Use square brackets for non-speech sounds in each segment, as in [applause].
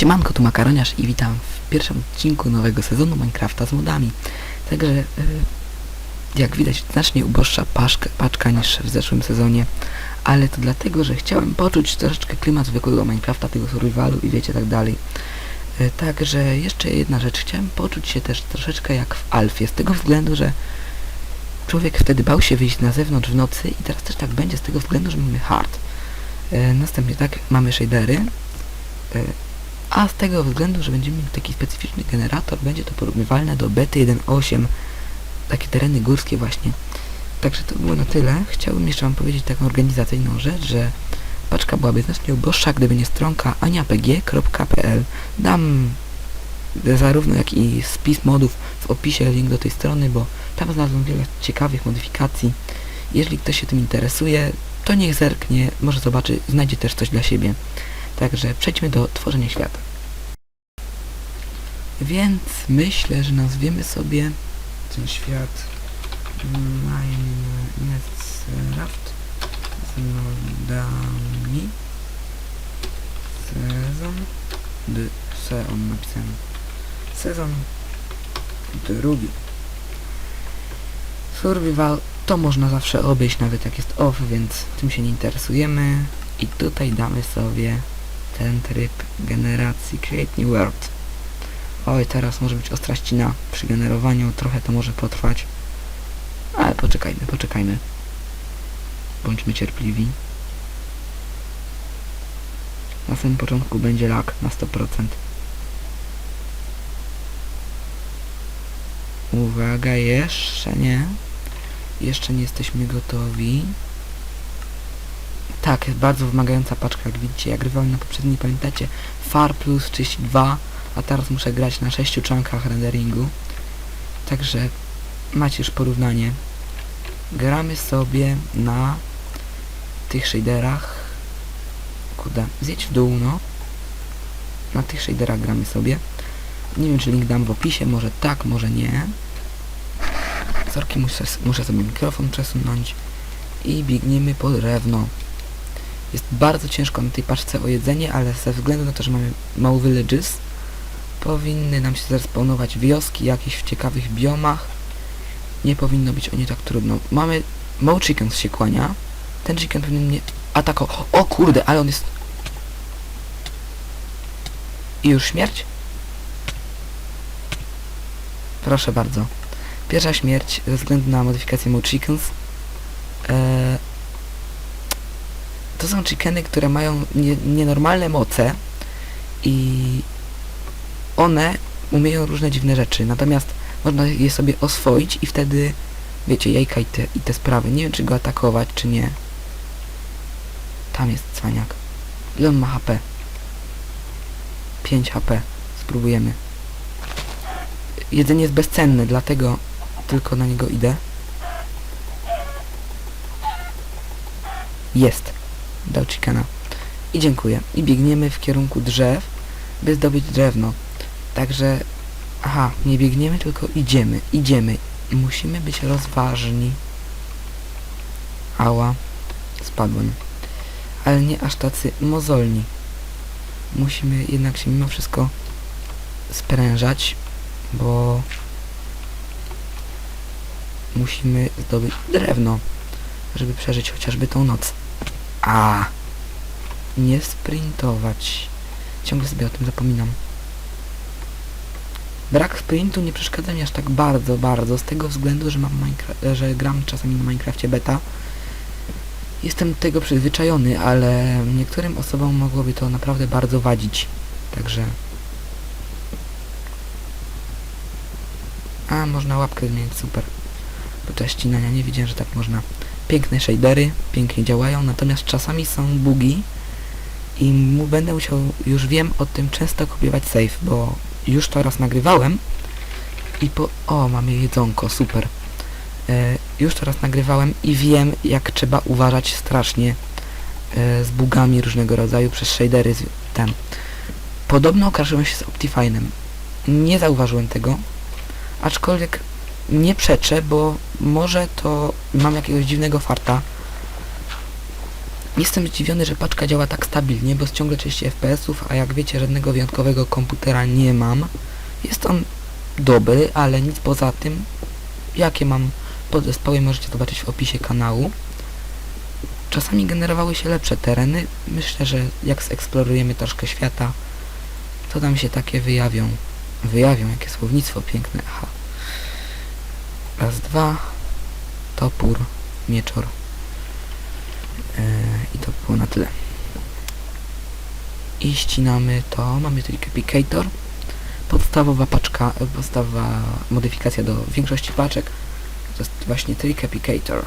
Siemanko, tu Makaroniarz i witam w pierwszym odcinku nowego sezonu Minecrafta z modami. Także, y, jak widać, znacznie uboższa paczka, paczka niż w zeszłym sezonie, ale to dlatego, że chciałem poczuć troszeczkę klimat zwykłego Minecrafta, tego survivalu i wiecie, tak dalej. Y, Także jeszcze jedna rzecz, chciałem poczuć się też troszeczkę jak w Alfie, z tego względu, że człowiek wtedy bał się wyjść na zewnątrz w nocy i teraz też tak będzie z tego względu, że mamy hard. Y, Następnie tak, mamy shadery, a z tego względu, że będziemy mieli taki specyficzny generator, będzie to porównywalne do bety 1.8, takie tereny górskie właśnie. Także to było na tyle. Chciałbym jeszcze Wam powiedzieć taką organizacyjną rzecz, że paczka byłaby znacznie uboższa, gdyby nie stronka aniapg.pl. Dam zarówno jak i spis modów w opisie link do tej strony, bo tam znalazłem wiele ciekawych modyfikacji. Jeżeli ktoś się tym interesuje, to niech zerknie, może zobaczy, znajdzie też coś dla siebie. Także przejdźmy do tworzenia świata. Więc myślę, że nazwiemy sobie ten świat Minecraft z modami sezon. D seon napisałem. Sezon drugi. Survival to można zawsze obejść nawet jak jest off, więc tym się nie interesujemy. I tutaj damy sobie ten tryb generacji Create New World. Oj, teraz może być ostra ścina przy generowaniu, trochę to może potrwać. Ale poczekajmy, poczekajmy. Bądźmy cierpliwi. Na samym początku będzie lag na 100%. Uwaga, jeszcze nie. Jeszcze nie jesteśmy gotowi. Tak, jest bardzo wymagająca paczka, jak widzicie. Ja grywałem na poprzedniej, pamiętacie, Far Plus 32, a teraz muszę grać na 6 czankach renderingu. Także macie już porównanie. Gramy sobie na tych shaderach. Kurde, zjedź w dół, no. Na tych shaderach gramy sobie. Nie wiem, czy link dam w opisie, może tak, może nie. Sorki, muszę, muszę sobie mikrofon przesunąć. I biegniemy po drewno. Jest bardzo ciężko na tej paczce o jedzenie, ale ze względu na to, że mamy mało villages, powinny nam się zrespawnować wioski jakieś w ciekawych biomach. Nie powinno być o nie tak trudno. Mamy... Mo Chicken się kłania. Ten chicken powinien mnie atakować. O kurde, ale on jest... I już śmierć? Proszę bardzo. Pierwsza śmierć ze względu na modyfikację Mo Chickens. Eee, to są chickeny, które mają nie, nienormalne moce i one umieją różne dziwne rzeczy, natomiast można je sobie oswoić i wtedy, wiecie, jajka i te, i te sprawy. Nie wiem, czy go atakować, czy nie. Tam jest cwaniak. Ile on ma HP? 5 HP. Spróbujemy. Jedzenie jest bezcenne, dlatego tylko na niego idę. Jest. Dał chickena. I dziękuję. I biegniemy w kierunku drzew, by zdobyć drewno. Także... Aha, nie biegniemy, tylko idziemy. Idziemy. Musimy być rozważni. Ała. Spadłem. Ale nie aż tacy mozolni. Musimy jednak się mimo wszystko sprężać, bo musimy zdobyć drewno, żeby przeżyć chociażby tą noc. A, nie sprintować. Ciągle sobie o tym zapominam. Brak sprintu nie przeszkadza mi aż tak bardzo, bardzo, z tego względu, że mam Minecraft, że gram czasami na Minecrafcie beta. Jestem tego przyzwyczajony, ale niektórym osobom mogłoby to naprawdę bardzo wadzić. Także... A, można łapkę zmienić, super. Podczas ścinania nie wiedziałem, że tak można. Piękne shadery, pięknie działają, natomiast czasami są bugi i będę musiał, już wiem o tym często kopiować save, bo już to raz nagrywałem i po... O, mamy jedzonko, super. E, już to raz nagrywałem i wiem, jak trzeba uważać strasznie e, z bugami różnego rodzaju przez shadery z, ten. Podobno okażyłem się z Optifine'em. Nie zauważyłem tego, aczkolwiek nie przeczę, bo może to mam jakiegoś dziwnego farta Jestem zdziwiony, że paczka działa tak stabilnie, bo jest ciągle 30 FPS-ów, a jak wiecie, żadnego wyjątkowego komputera nie mam. Jest on dobry, ale nic poza tym. Jakie mam podzespoły możecie zobaczyć w opisie kanału. Czasami generowały się lepsze tereny. Myślę, że jak zeksplorujemy troszkę świata, to nam się takie wyjawią. Wyjawią, jakie słownictwo piękne. Aha. Raz, dwa. Topór, mieczor. Yy, I to było na tyle. I ścinamy to. Mamy tutaj Capicator. Podstawowa paczka, e, podstawowa modyfikacja do większości paczek. To jest właśnie Tricapicator.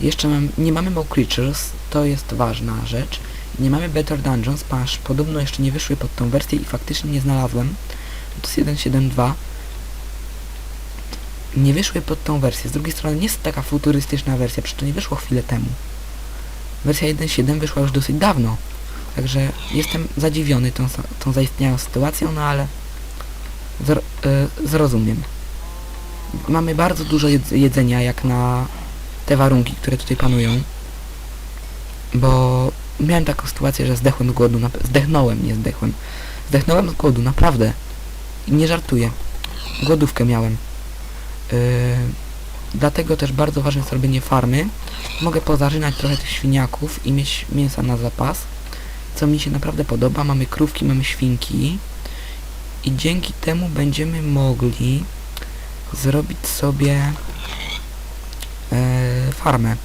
Jeszcze mam, nie mamy Mow Creatures, to jest ważna rzecz. Nie mamy Better Dungeons, ponieważ podobno jeszcze nie wyszły pod tą wersję i faktycznie nie znalazłem. To jest 1.7.2. Nie wyszły pod tą wersję. Z drugiej strony nie jest taka futurystyczna wersja, przecież to nie wyszło chwilę temu. Wersja 1.7 wyszła już dosyć dawno. Także jestem zadziwiony tą, tą zaistniałą sytuacją, no ale y, zrozumiem. Mamy bardzo dużo jedz jedzenia jak na te warunki, które tutaj panują. Bo miałem taką sytuację, że zdechłem z głodu. Zdechnąłem, nie zdechłem. Zdechnąłem z głodu, naprawdę. I nie żartuję. Głodówkę miałem. Yy, dlatego też bardzo ważne jest robienie farmy. Mogę pozarzynać trochę tych świniaków i mieć mięsa na zapas. Co mi się naprawdę podoba. Mamy krówki, mamy świnki. I dzięki temu będziemy mogli zrobić sobie e, farmę.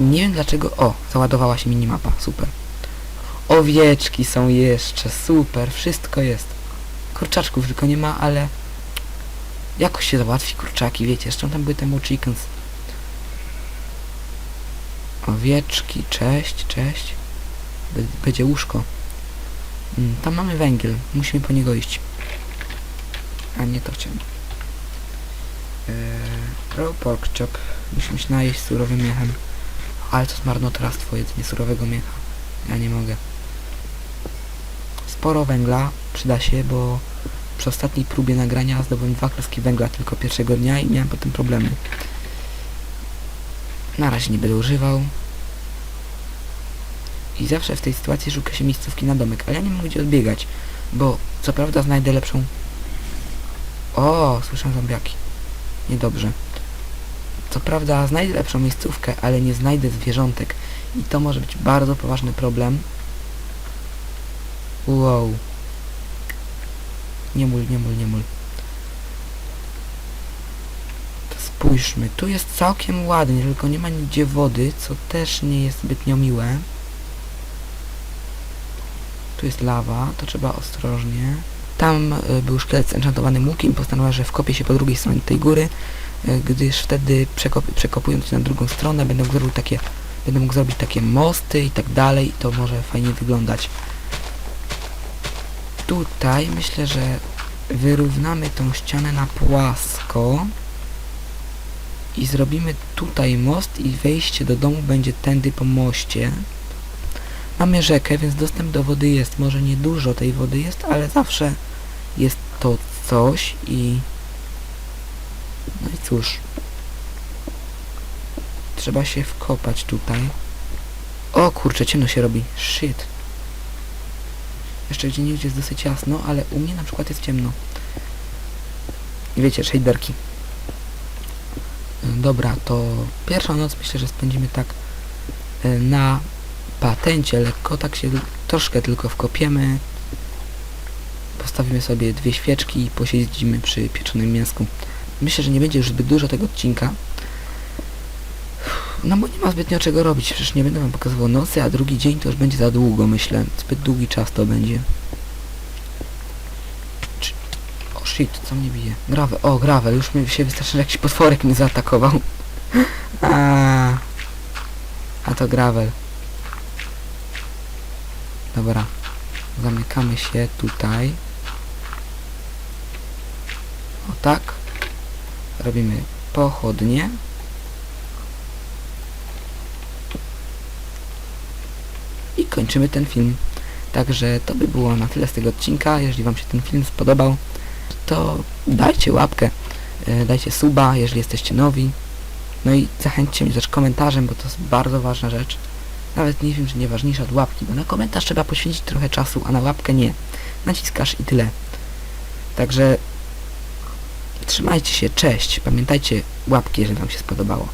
Nie wiem dlaczego... O, załadowała się minimapa, super. Owieczki są jeszcze, super, wszystko jest. Kurczaczków tylko nie ma, ale... Jakoś się załatwi kurczaki, wiecie, jeszcze tam były temu chickens. Owieczki, cześć, cześć. Będzie łóżko. Mm, tam mamy węgiel, musimy po niego iść. A nie to chciałem. Eee, raw pork chop. Musimy się najeść surowym miechem. Ale to jest marnotrawstwo jedzenie surowego miecha. Ja nie mogę. Sporo węgla przyda się, bo przy ostatniej próbie nagrania zdobyłem dwa kreski węgla tylko pierwszego dnia i miałem potem problemy. Na razie nie będę używał. I zawsze w tej sytuacji szuka się miejscówki na domek, ale ja nie mam gdzie odbiegać, bo co prawda znajdę lepszą... O, słyszę zombiaki. Niedobrze. Co prawda znajdę lepszą miejscówkę, ale nie znajdę zwierzątek. I to może być bardzo poważny problem. Wow. Nie mól, nie mól, nie mól. To spójrzmy. Tu jest całkiem ładnie, tylko nie ma nigdzie wody, co też nie jest zbytnio miłe. Tu jest lawa, to trzeba ostrożnie. Tam y, był szkielet z enchantowanym łukiem, postanowiła, że wkopię się po drugiej stronie tej góry, y, gdyż wtedy przekop przekopując się na drugą stronę będę mógł takie, będę mógł zrobić takie mosty i tak dalej i to może fajnie wyglądać. Tutaj myślę, że wyrównamy tą ścianę na płasko i zrobimy tutaj most i wejście do domu będzie tędy po moście. Mamy rzekę, więc dostęp do wody jest. Może nie dużo tej wody jest, ale zawsze jest to coś i... No i cóż. Trzeba się wkopać tutaj. O kurczę, ciemno się robi. Shit. Jeszcze gdzie niegdzie jest dosyć jasno, ale u mnie na przykład jest ciemno. I wiecie, shaderki. Dobra, to pierwszą noc myślę, że spędzimy tak y, na patencie lekko, tak się troszkę tylko wkopiemy. Postawimy sobie dwie świeczki i posiedzimy przy pieczonym mięsku. Myślę, że nie będzie już zbyt dużo tego odcinka. No bo nie ma zbytnio czego robić, przecież nie będę wam pokazywał nocy, a drugi dzień to już będzie za długo, myślę. Zbyt długi czas to będzie. O shit, co mnie bije? Gravel, o gravel, już mi się wystarczy, że jakiś potworek mnie zaatakował. [laughs] A, a to gravel. Dobra. Zamykamy się tutaj. O tak. Robimy pochodnie. Kończymy ten film. Także to by było na tyle z tego odcinka. Jeżeli Wam się ten film spodobał, to dajcie łapkę, e, dajcie suba, jeżeli jesteście nowi. No i zachęćcie mnie też komentarzem, bo to jest bardzo ważna rzecz. Nawet nie wiem, że nie ważniejsza od łapki, bo na komentarz trzeba poświęcić trochę czasu, a na łapkę nie. Naciskasz i tyle. Także trzymajcie się, cześć. Pamiętajcie łapki, jeżeli wam się spodobało.